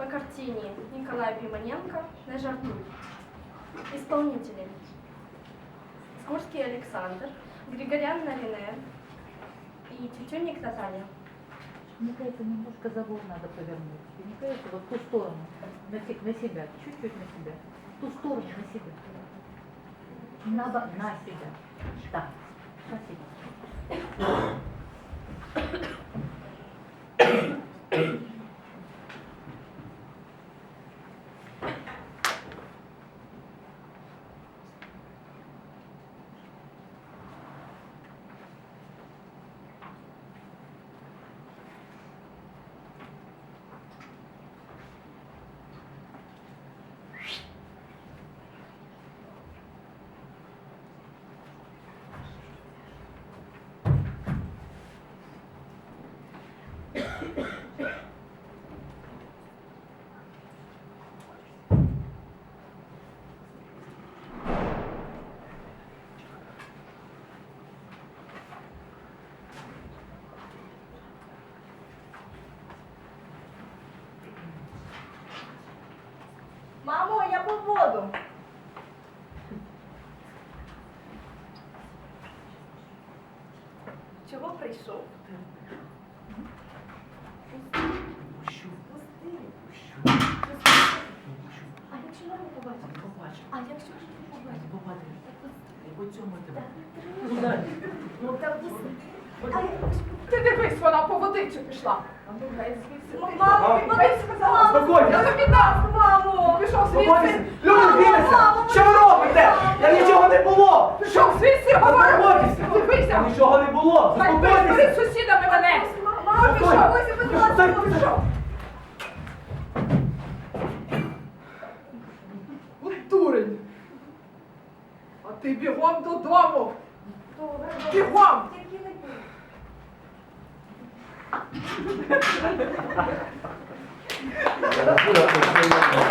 по картине Николая Пимоненко «Не жартуй». Исполнители. Скурский Александр, Григорян Нарине и Тютюнник Наталья. Мне кажется, немножко забор надо повернуть. Мне кажется, вот ту сторону, на, на себя, чуть-чуть на себя. Ту сторону на себя. Надо на себя. Так, спасибо. Мамо, я по воду. Чого прийшов? А якщо маму побачить? А якщо ж не побачить? Ну, та пусти. А якщо- Ти дивись, вона по водичу пішла. Ну гай звідси. Ну, ти. Мамо, ти сказала. Успокойтесь. Пішов Люди, дивіться! Що ви робите? Я нічого не було! Пішов звідси. Заспокойтеся! Дивися. Нічого не було! Хай перед сусідами мене. Мамо, пішов, ось, будь ласка, Пішов. Дурень. А ти бігом додому. Бігом. Бій.